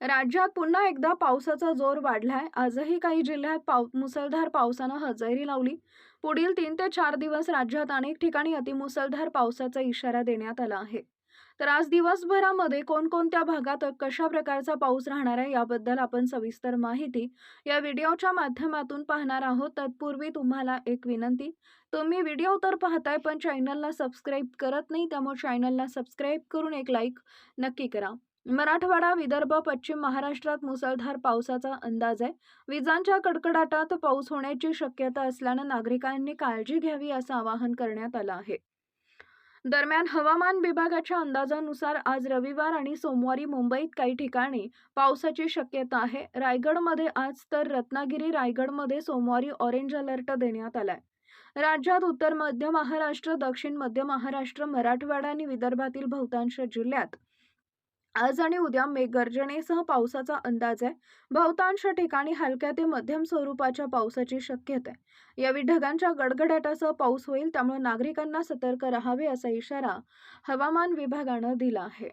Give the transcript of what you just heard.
राज्यात पुन्हा एकदा पावसाचा जोर वाढलाय. आजही काही जिल्ह्यात पाव मुसळधार पावसानं हजेरी लावली. पुढील तीन ते चार दिवस राज्यात अनेक ठिकाणी अतिमुसळधार पावसाचा इशारा देण्यात आला आहे. तर आज दिवसभरामध्ये कोणकोणत्या भागात कशा प्रकारचा पाऊस राहणार आहे याबद्दल आपण सविस्तर माहिती या व्हिडिओच्या माध्यमातून पाहणार आहोत. तत्पूर्वी तुम्हाला एक विनंती तुम्ही व्हिडिओ तर पाहताय पण चॅनलला सबस्क्राईब करत नाही त्यामुळे चॅनलला सबस्क्राईब करून एक लाईक नक्की करा. मराठवाडा विदर्भ पश्चिम महाराष्ट्रात मुसळधार पावसाचा अंदाज आहे. विजांच्या कडकडाटात पाऊस होण्याची शक्यता असल्यानं नागरिकांनी काळजी घ्यावी असं आवाहन करण्यात आलं आहे. दरम्यान हवामान विभागाच्या अंदाजानुसार आज रविवार आणि सोमवारी मुंबईत काही ठिकाणी पावसाची शक्यता आहे. रायगडमध्ये आज तर रत्नागिरी रायगडमध्ये सोमवारी ऑरेंज अलर्ट देण्यात आलाय. राज्यात उत्तर मध्य महाराष्ट्र दक्षिण मध्य महाराष्ट्र मराठवाडा आणि विदर्भातील बहुतांश जिल्ह्यात आज आणि उद्या मेघगर्जनेसह पावसाचा अंदाज आहे. बहुतांश ठिकाणी हलक्या ते मध्यम स्वरूपाच्या पावसाची शक्यता आहे. यावेळी ढगांच्या गडगडाटासह पाऊस होईल त्यामुळे नागरिकांना सतर्क राहावे असा इशारा हवामान विभागानं दिला आहे.